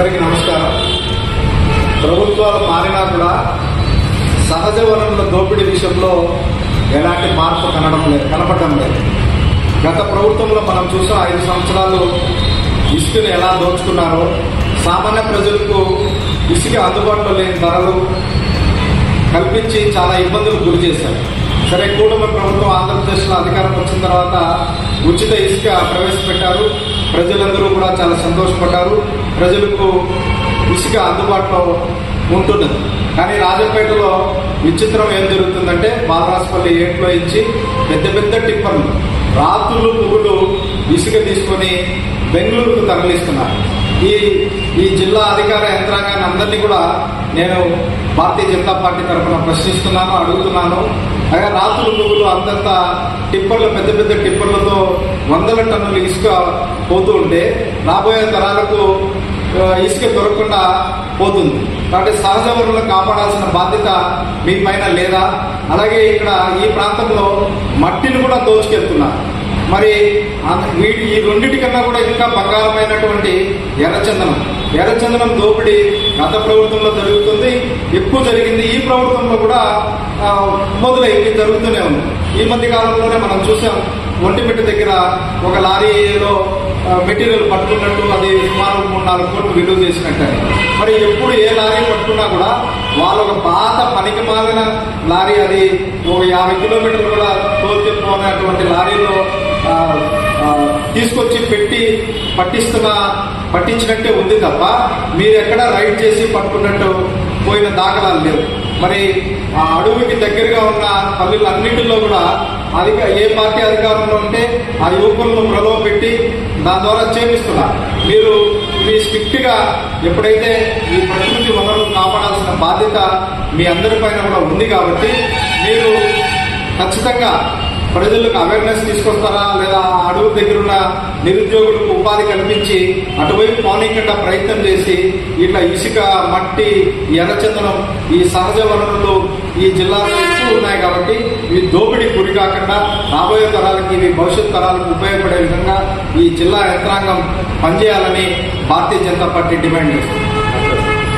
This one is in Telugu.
అందరికీ నమస్కారం. ప్రభుత్వాలు మారినా కూడా సహజ వనరుల దోపిడీ విషయంలో ఎలాంటి మార్పు కనడం లేదు కనపడడం లేదు. గత ప్రభుత్వంలో మనం చూసాం ఐదు సంవత్సరాలు ఇసుకను ఎలా దోచుకున్నారో సామాన్య ప్రజలకు ఇసుక అందుబాటులో లేని ధరలు కల్పించి చాలా ఇబ్బందులకు గురి చేశారు సరే కూటమి ప్రభుత్వం ఆంధ్రప్రదేశ్లో అధికారం వచ్చిన తర్వాత ఉచిత ఇసుక ప్రవేశపెట్టారు. ప్రజలందరూ కూడా చాలా సంతోషపడ్డారు. ప్రజలకు ఇసుక అందుబాటులో ఉంటున్నది. కానీ రాజపేటలో విచిత్రం ఏం జరుగుతుందంటే బాలరాజపల్లి ఏట్లో ఇచ్చి పెద్ద పెద్ద టిప్పర్లు రాత్రులు పువ్వులు ఇసుక తీసుకొని బెంగళూరుకు తరలిస్తున్నారు. ఈ ఈ జిల్లా అధికార యంత్రాంగాన్ని అందరినీ కూడా నేను భారతీయ జనతా పార్టీ తరఫున ప్రశ్నిస్తున్నాను అడుగుతున్నాను. అలాగే రాత్రులు నువ్వులు అంతంత టిప్పర్లు పెద్ద పెద్ద టిప్పర్లతో వందల టన్నులు ఇసుక పోతూ ఉంటే రాబోయే తరాలకు ఇసుక దొరకకుండా పోతుంది. కాబట్టి సహజ వనరులను కాపాడాల్సిన బాధ్యత మీ పైన లేదా? అలాగే ఇక్కడ ఈ ప్రాంతంలో మట్టిని కూడా దోచుకెళ్తున్నారు మరి వీటి ఈ రెండింటికన్నా కూడా ఇంకా బంగారమైనటువంటి ఎర్రచందనం. ఎర్రచందనం దోపిడీ గత ప్రభుత్వంలో జరుగుతుంది. ఎక్కువ జరిగింది ఈ ప్రభుత్వంలో కూడా మొదలైంది జరుగుతూనే ఉంది. ఈ మధ్య కాలంలోనే మనం చూసాం ఒంటిమిట్ట దగ్గర ఒక లారీలో మెటీరియల్ పట్టుకున్నట్టు అది సుమారు మూడు నాలుగు కోట్లు విలువ చేసినట్టు. మరి ఎప్పుడు ఏ లారీ పట్టుకున్నా కూడా వాళ్ళు ఒక పాత పనికి మాలిన లారీ అది ఒక యాభై కిలోమీటర్లు కూడా తోలుకెళ్ళిపోయినటువంటి లారీలో తీసుకొచ్చి పెట్టి పట్టిస్తున్న పట్టించినట్టే ఉంది తప్ప మీరు ఎక్కడ రైడ్ చేసి పట్టుకున్నట్టు పోయిన దాఖలాలు లేవు. మరి ఆ అడవికి దగ్గరగా ఉన్న పల్లెలన్నింటిలో కూడా అధిక ఏ పార్టీ అధికారంలో ఉంటే ఆ యువకులను ప్రలోభ పెట్టి దాని ద్వారా చేపిస్తున్నారు మీరు మీ స్ట్రిక్ట్గా ఎప్పుడైతే ఈ ప్రకృతి వనరులను కాపాడాల్సిన బాధ్యత మీ అందరిపైన కూడా ఉంది కాబట్టి మీరు ఖచ్చితంగా ప్రజలకు అవేర్నెస్ తీసుకొస్తారా? లేదా అడవుల దగ్గర ఉన్న నిరుద్యోగులకు ఉపాధి కల్పించి అటువైపు పోనీకుండా ప్రయత్నం చేసి ఇట్లా ఇసుక మట్టి ఎర్రచందనం ఈ సహజ వనరులు ఈ జిల్లాలో ఎక్కువ ఉన్నాయి కాబట్టి ఇవి దోపిడీ గురి కాకుండా రాబోయే తరాలకి ఇవి భవిష్యత్ తరాలకు ఉపయోగపడే విధంగా ఈ జిల్లా యంత్రాంగం పనిచేయాలని భారతీయ జనతా పార్టీ డిమాండ్ చేస్తుంది.